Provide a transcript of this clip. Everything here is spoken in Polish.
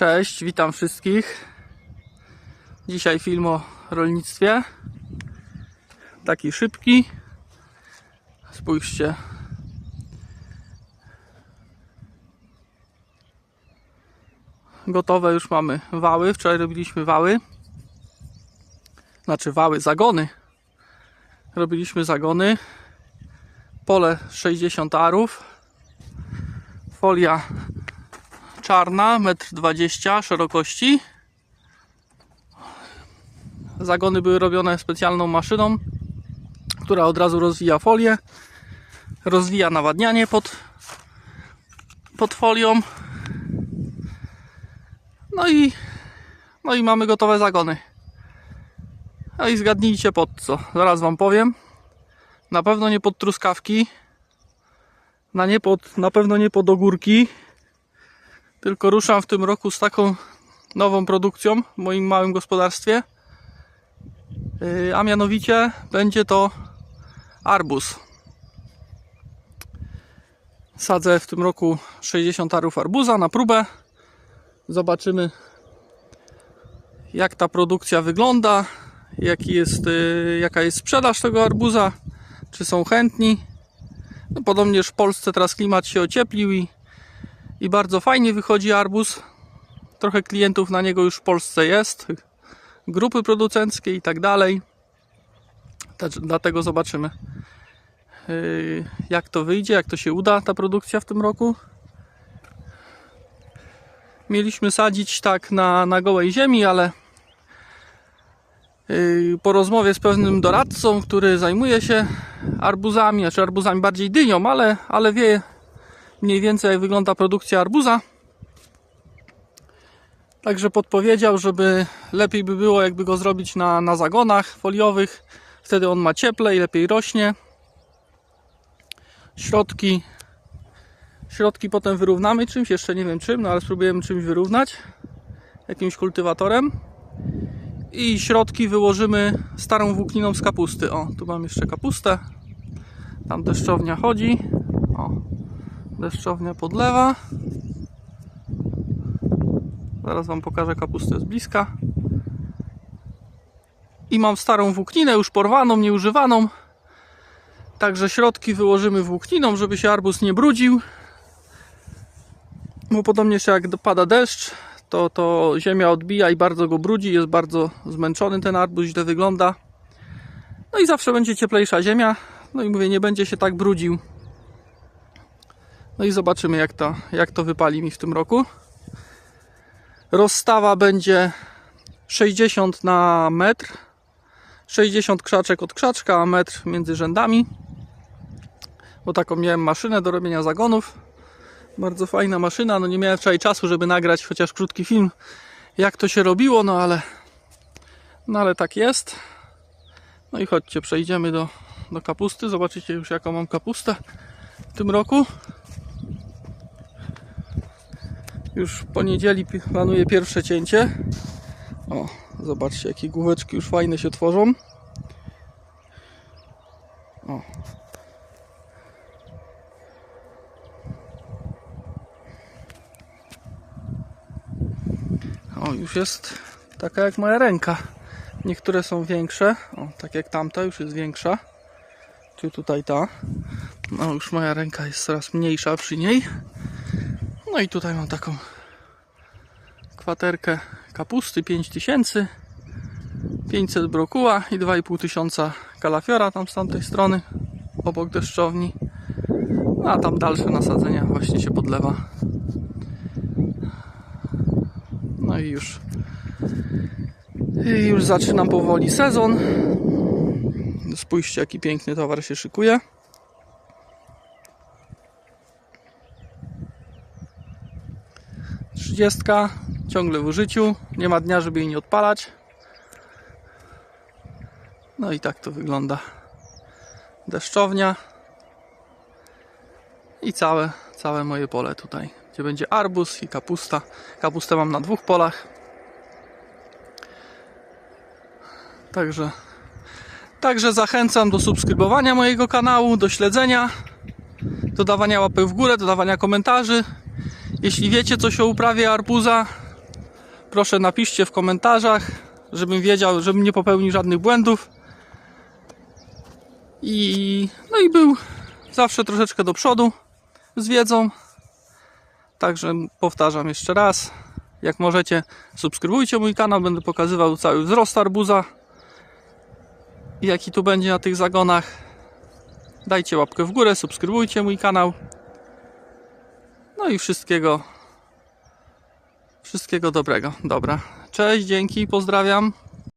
Cześć, witam wszystkich. Dzisiaj film o rolnictwie. Taki szybki. Spójrzcie. Gotowe już mamy wały. Wczoraj robiliśmy wały. Znaczy wały, zagony. Robiliśmy zagony. Pole 60 arów. Folia czarna, 1,20 m szerokości. Zagony były robione specjalną maszyną, która od razu rozwija folię, rozwija nawadnianie pod, pod folią. No i, no i mamy gotowe zagony. No i zgadnijcie pod co. Zaraz Wam powiem. Na pewno nie pod truskawki. Na, nie pod, na pewno nie pod ogórki. Tylko ruszam w tym roku z taką nową produkcją w moim małym gospodarstwie. Yy, A mianowicie będzie to arbuz. Sadzę w tym roku 60 arów arbuza na próbę. Zobaczymy jak ta produkcja wygląda, jaki jest, yy, jaka jest sprzedaż tego arbuza, czy są chętni. No, podobnież w Polsce teraz klimat się ocieplił i i bardzo fajnie wychodzi arbuz. Trochę klientów na niego już w Polsce jest, grupy producenckie i tak dalej. Dlatego zobaczymy, yy, jak to wyjdzie, jak to się uda ta produkcja w tym roku. Mieliśmy sadzić tak na, na gołej ziemi, ale yy, po rozmowie z pewnym doradcą, który zajmuje się arbuzami, znaczy arbuzami bardziej dynią, ale, ale wie mniej więcej jak wygląda produkcja arbuza. Także podpowiedział, żeby lepiej by było jakby go zrobić na, na zagonach foliowych. Wtedy on ma cieplej, lepiej rośnie. Środki środki potem wyrównamy czymś, jeszcze nie wiem czym, no ale spróbujemy czymś wyrównać. Jakimś kultywatorem. I środki wyłożymy starą włókniną z kapusty. O, tu mam jeszcze kapustę. Tam deszczownia chodzi. Deszczownia podlewa. Zaraz Wam pokażę kapustę z bliska. I mam starą włókninę już porwaną, nieużywaną. Także środki wyłożymy włókniną, żeby się arbuz nie brudził. Bo podobnież jak pada deszcz, to, to ziemia odbija i bardzo go brudzi. Jest bardzo zmęczony ten arbuz, źle wygląda. No i zawsze będzie cieplejsza ziemia. No i mówię, nie będzie się tak brudził. No i zobaczymy jak to, jak to wypali mi w tym roku. Rozstawa będzie 60 na metr. 60 krzaczek od krzaczka, a metr między rzędami. Bo taką miałem maszynę do robienia zagonów. Bardzo fajna maszyna. No nie miałem wczoraj czasu, żeby nagrać chociaż krótki film, jak to się robiło, no ale, no ale tak jest. No i chodźcie, przejdziemy do, do kapusty. Zobaczycie już jaką mam kapustę w tym roku. Już w poniedzieli planuję pierwsze cięcie. O, zobaczcie, jakie główeczki już fajne się tworzą. O. O, już jest taka jak moja ręka. Niektóre są większe. O, tak jak tamta już jest większa. Tu tutaj ta. No, już moja ręka jest coraz mniejsza przy niej. No i tutaj mam taką kwaterkę kapusty 5000 500 brokuła i 2,5 tysiąca kalafiora tam z tamtej strony obok deszczowni. No, a tam dalsze nasadzenia właśnie się podlewa. No i już i już zaczynam powoli sezon. Spójrzcie jaki piękny towar się szykuje. Trzydziestka ciągle w użyciu. Nie ma dnia, żeby jej nie odpalać. No i tak to wygląda. Deszczownia. I całe, całe moje pole tutaj, gdzie będzie arbuz i kapusta. Kapustę mam na dwóch polach. Także, także zachęcam do subskrybowania mojego kanału, do śledzenia, dodawania łapy w górę, dodawania komentarzy. Jeśli wiecie coś o uprawie arbuza, proszę napiszcie w komentarzach, żebym wiedział, żebym nie popełnił żadnych błędów. I no i był zawsze troszeczkę do przodu z wiedzą. Także powtarzam jeszcze raz. Jak możecie, subskrybujcie mój kanał, będę pokazywał cały wzrost arbuza. Jaki tu będzie na tych zagonach. Dajcie łapkę w górę, subskrybujcie mój kanał. No i wszystkiego Wszystkiego dobrego. Dobra. Cześć, dzięki, pozdrawiam.